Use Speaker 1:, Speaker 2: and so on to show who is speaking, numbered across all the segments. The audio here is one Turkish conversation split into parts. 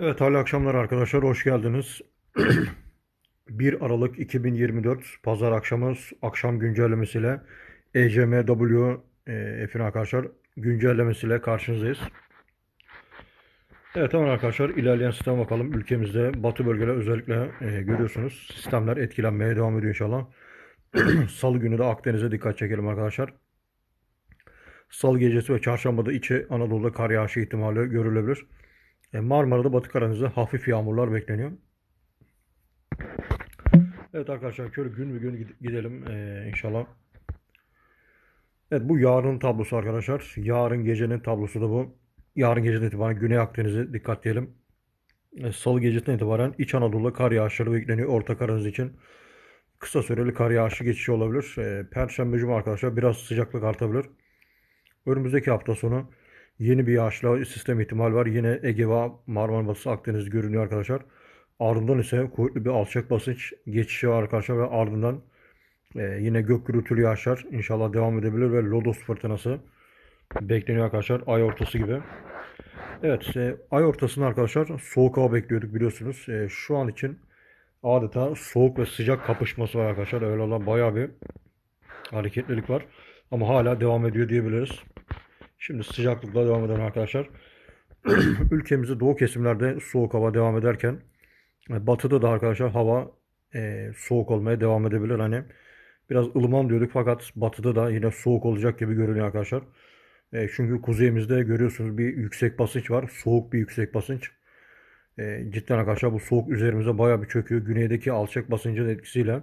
Speaker 1: Evet, hayırlı akşamlar arkadaşlar, hoş geldiniz. 1 Aralık 2024 Pazar akşamı akşam güncellemesiyle ECMW e, F'in arkadaşlar güncellemesiyle karşınızdayız. Evet hemen arkadaşlar ilerleyen sisteme bakalım. Ülkemizde batı bölgeler özellikle e, görüyorsunuz. Sistemler etkilenmeye devam ediyor inşallah. Salı günü de Akdeniz'e dikkat çekelim arkadaşlar. Salı gecesi ve çarşambada içi Anadolu'da kar yağışı ihtimali görülebilir. E, Marmara'da Batı Karadeniz'de hafif yağmurlar bekleniyor. Evet arkadaşlar şöyle gün bir gün gid- gidelim e, inşallah. Evet bu yarın tablosu arkadaşlar. Yarın gecenin tablosu da bu. Yarın geceden itibaren Güney Akdeniz'e dikkat diyelim. E, Salı gecesinden itibaren İç Anadolu'da kar yağışları bekleniyor. Orta Karadeniz için kısa süreli kar yağışı geçişi olabilir. E, Perşembe Cuma arkadaşlar biraz sıcaklık artabilir. Önümüzdeki hafta sonu yeni bir yağışlı sistem ihtimal var. Yine Ege ve Marmara Batısı Akdeniz görünüyor arkadaşlar. Ardından ise kuvvetli bir alçak basınç geçişi var arkadaşlar ve ardından e, yine gök gürültülü yağışlar inşallah devam edebilir ve lodos fırtınası bekleniyor arkadaşlar ay ortası gibi. Evet e, ay ortasında arkadaşlar soğuk hava bekliyorduk biliyorsunuz. E, şu an için adeta soğuk ve sıcak kapışması var arkadaşlar. Öyle olan bayağı bir hareketlilik var. Ama hala devam ediyor diyebiliriz. Şimdi sıcaklıkla devam eden arkadaşlar. Ülkemizde doğu kesimlerde soğuk hava devam ederken e, batıda da arkadaşlar hava e, soğuk olmaya devam edebilir. Hani biraz ılıman diyorduk fakat batıda da yine soğuk olacak gibi görünüyor arkadaşlar. E, çünkü kuzeyimizde görüyorsunuz bir yüksek basınç var. Soğuk bir yüksek basınç. E, cidden arkadaşlar bu soğuk üzerimize bayağı bir çöküyor. Güneydeki alçak basıncın etkisiyle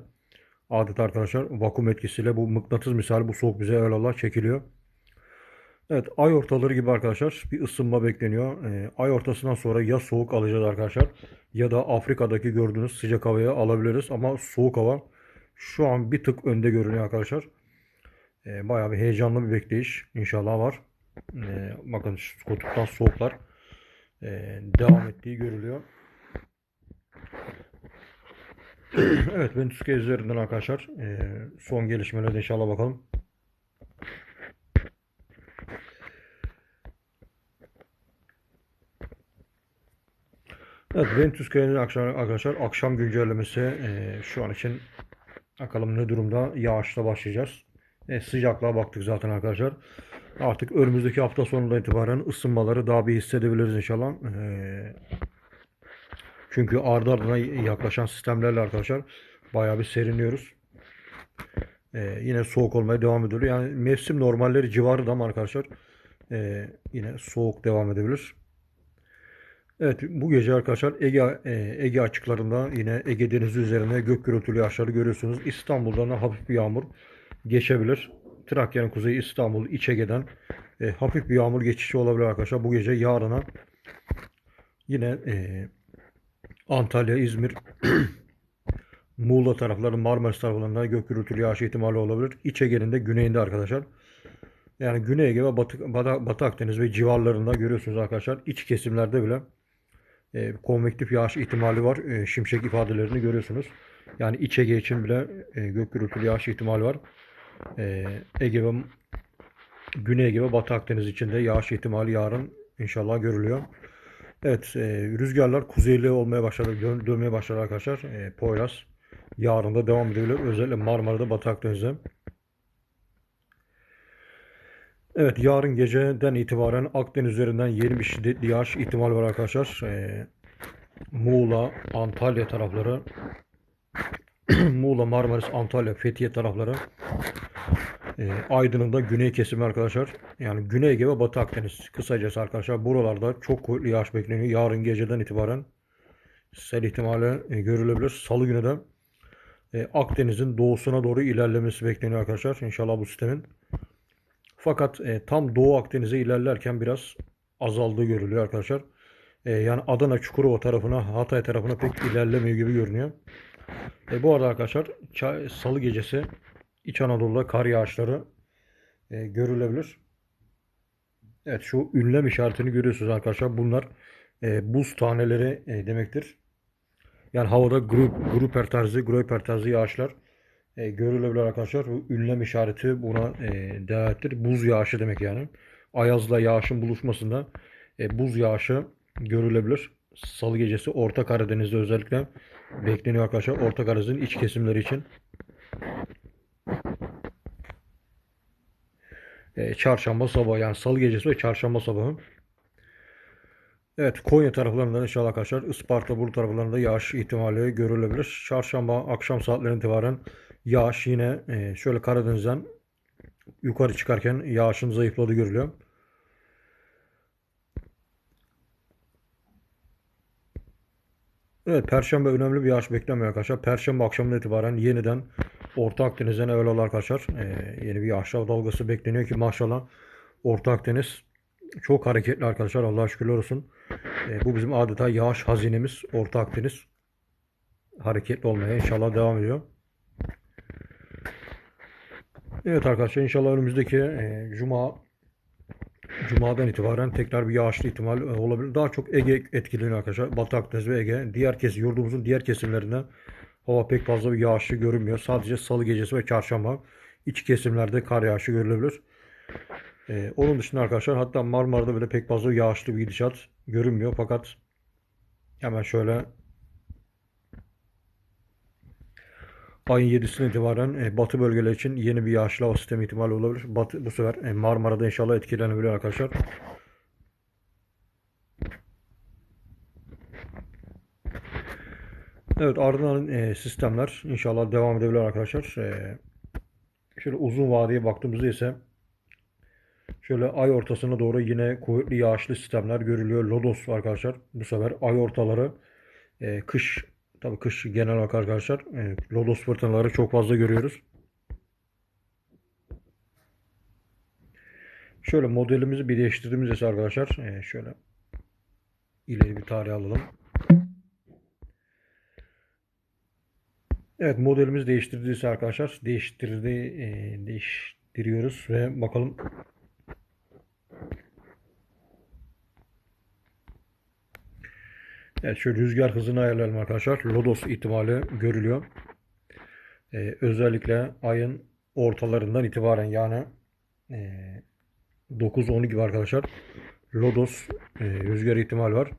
Speaker 1: adeta arkadaşlar vakum etkisiyle bu mıknatıs misali bu soğuk bize öyle Allah çekiliyor. Evet ay ortaları gibi arkadaşlar bir ısınma bekleniyor. Ee, ay ortasından sonra ya soğuk alacağız arkadaşlar ya da Afrika'daki gördüğünüz sıcak havaya alabiliriz. Ama soğuk hava şu an bir tık önde görünüyor arkadaşlar. Ee, bayağı bir heyecanlı bir bekleyiş inşallah var. Ee, bakın kutuptan soğuklar ee, devam ettiği görülüyor. Evet Venüs gezilerinden arkadaşlar ee, son gelişmelere inşallah bakalım. Evet, Ventus Kaya'nın arkadaşlar akşam güncellemesi e, şu an için bakalım ne durumda yağışla başlayacağız. E, sıcaklığa baktık zaten arkadaşlar. Artık önümüzdeki hafta sonundan itibaren ısınmaları daha bir hissedebiliriz inşallah. E, çünkü ardı ardına yaklaşan sistemlerle arkadaşlar bayağı bir serinliyoruz. E, yine soğuk olmaya devam ediyor. Yani mevsim normalleri civarı da ama arkadaşlar e, yine soğuk devam edebilir. Evet bu gece arkadaşlar Ege, e, Ege açıklarında yine Ege Denizi üzerine gök gürültülü yağışları görüyorsunuz. İstanbul'dan da hafif bir yağmur geçebilir. Trakya'nın kuzeyi İstanbul, İç Ege'den e, hafif bir yağmur geçişi olabilir arkadaşlar. Bu gece yarına yine e, Antalya, İzmir, Muğla tarafları, Marmaris taraflarında gök gürültülü yağış ihtimali olabilir. İç Ege'nin de güneyinde arkadaşlar. Yani Güney Ege ve Batı, Batı, Batı Akdeniz ve civarlarında görüyorsunuz arkadaşlar. İç kesimlerde bile e, konvektif yağış ihtimali var. E, şimşek ifadelerini görüyorsunuz. Yani İç Ege için bile e, gök gürültülü yağış ihtimali var. E, Ege ve Güney Ege ve Batı Akdeniz için de yağış ihtimali yarın inşallah görülüyor. Evet, e, rüzgarlar kuzeyli olmaya başladı, dön, dönmeye başladı arkadaşlar. E, Poyraz yarın da devam edebilir. Özellikle Marmara'da, Batı Akdeniz'de. Evet, yarın geceden itibaren Akdeniz üzerinden yeni bir şiddetli yağış ihtimali var arkadaşlar. E, Muğla, Antalya tarafları, Muğla, Marmaris, Antalya, Fethiye tarafları, e, Aydın'ın da güney kesimi arkadaşlar. Yani Güney Ege ve Batı Akdeniz. Kısacası arkadaşlar buralarda çok kuvvetli yağış bekleniyor. Yarın geceden itibaren sel ihtimali e, görülebilir. Salı günü de e, Akdeniz'in doğusuna doğru ilerlemesi bekleniyor arkadaşlar. İnşallah bu sistemin. Fakat e, tam Doğu Akdeniz'e ilerlerken biraz azaldığı görülüyor arkadaşlar. E, yani Adana, Çukurova tarafına, Hatay tarafına pek ilerlemiyor gibi görünüyor. E, bu arada arkadaşlar ça- Salı gecesi İç Anadolu'da kar yağışları e, görülebilir. Evet şu ünlem işaretini görüyorsunuz arkadaşlar. Bunlar e, buz taneleri e, demektir. Yani havada grup, gruper tarzı, gruper tarzı yağışlar e, görülebilir arkadaşlar. Bu ünlem işareti buna e, delalettir. Buz yağışı demek yani. Ayazla yağışın buluşmasında e, buz yağışı görülebilir. Salı gecesi Orta Karadeniz'de özellikle bekleniyor arkadaşlar. Orta Karadeniz'in iç kesimleri için. E, çarşamba sabahı yani salı gecesi ve çarşamba sabahı. Evet Konya taraflarında inşallah arkadaşlar Isparta Bolu taraflarında yağış ihtimali görülebilir. Çarşamba akşam saatlerinden itibaren yağış yine e, şöyle Karadeniz'den yukarı çıkarken yağışın zayıfladığı görülüyor. Evet Perşembe önemli bir yağış beklemiyor arkadaşlar. Perşembe akşamından itibaren yeniden Orta Akdeniz'den evvel arkadaşlar e, yeni bir yağışlar dalgası bekleniyor ki maşallah Orta Akdeniz çok hareketli arkadaşlar. Allah'a şükürler olsun. E, bu bizim adeta yağış hazinemiz. Orta Akdeniz hareketli olmaya inşallah devam ediyor. Evet arkadaşlar inşallah önümüzdeki e, Cuma Cuma'dan itibaren tekrar bir yağışlı ihtimal e, olabilir. Daha çok Ege etkileniyor arkadaşlar. Batı Akdeniz ve Ege. Diğer kesim, yurdumuzun diğer kesimlerinde hava pek fazla bir yağışlı görünmüyor. Sadece salı gecesi ve çarşamba iç kesimlerde kar yağışı görülebilir. Ee, onun dışında arkadaşlar hatta Marmara'da bile pek fazla yağışlı bir gidişat görünmüyor. Fakat hemen şöyle ayın 7'sinden itibaren e, batı bölgeler için yeni bir yağışlı hava sistemi ihtimali olabilir. Batı, bu sefer e, Marmara'da inşallah etkilenebilir arkadaşlar. Evet ardından e, sistemler inşallah devam edebilir arkadaşlar. E, şöyle uzun vadeye baktığımızda ise şöyle ay ortasına doğru yine kuvvetli yağışlı sistemler görülüyor. Lodos arkadaşlar bu sefer ay ortaları e, kış tabii kış genel olarak arkadaşlar e, Lodos fırtınaları çok fazla görüyoruz. Şöyle modelimizi bir değiştirdiğimiz ise arkadaşlar e, şöyle ileri bir tarih alalım. Evet modelimiz değiştirdiyse arkadaşlar değiştirdi e, değiştiriyoruz ve bakalım Evet şu rüzgar hızını ayarlayalım arkadaşlar. Lodos ihtimali görülüyor. E, özellikle ayın ortalarından itibaren yani e, 9-10 gibi arkadaşlar Lodos e, rüzgar ihtimal var.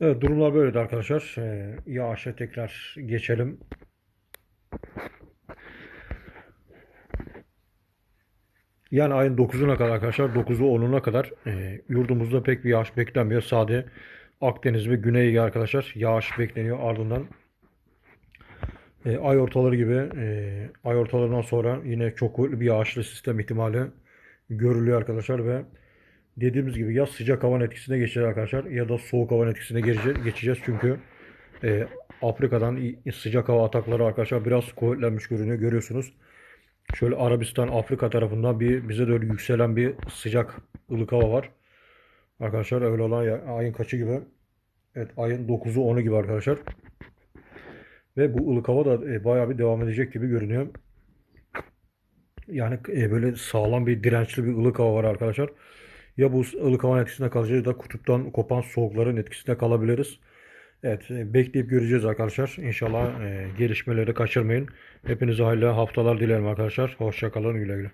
Speaker 1: Evet durumlar böyleydi arkadaşlar. Ee, yağışa tekrar geçelim. Yani ayın 9'una kadar arkadaşlar 9'u 10'una kadar e, yurdumuzda pek bir yağış beklenmiyor. Sade Akdeniz ve Güney Ege arkadaşlar yağış bekleniyor. Ardından e, ay ortaları gibi e, ay ortalarından sonra yine çok kuvvetli bir yağışlı sistem ihtimali görülüyor arkadaşlar ve dediğimiz gibi ya sıcak havanın etkisine geçeceğiz arkadaşlar ya da soğuk havanın etkisine geçeceğiz. Çünkü e, Afrika'dan sıcak hava atakları arkadaşlar biraz kuvvetlenmiş görünüyor. Görüyorsunuz. Şöyle Arabistan, Afrika tarafından bir bize doğru yükselen bir sıcak ılık hava var. Arkadaşlar öyle olan ya, ayın kaçı gibi? Evet ayın 9'u 10'u gibi arkadaşlar. Ve bu ılık hava da e, bayağı bir devam edecek gibi görünüyor. Yani e, böyle sağlam bir dirençli bir ılık hava var arkadaşlar. Ya bu ılık havanın etkisinde kalacağız ya da kutuptan kopan soğukların etkisinde kalabiliriz. Evet e, bekleyip göreceğiz arkadaşlar. İnşallah e, gelişmeleri kaçırmayın. Hepinize hayırlı haftalar dilerim arkadaşlar. Hoşçakalın güle güle.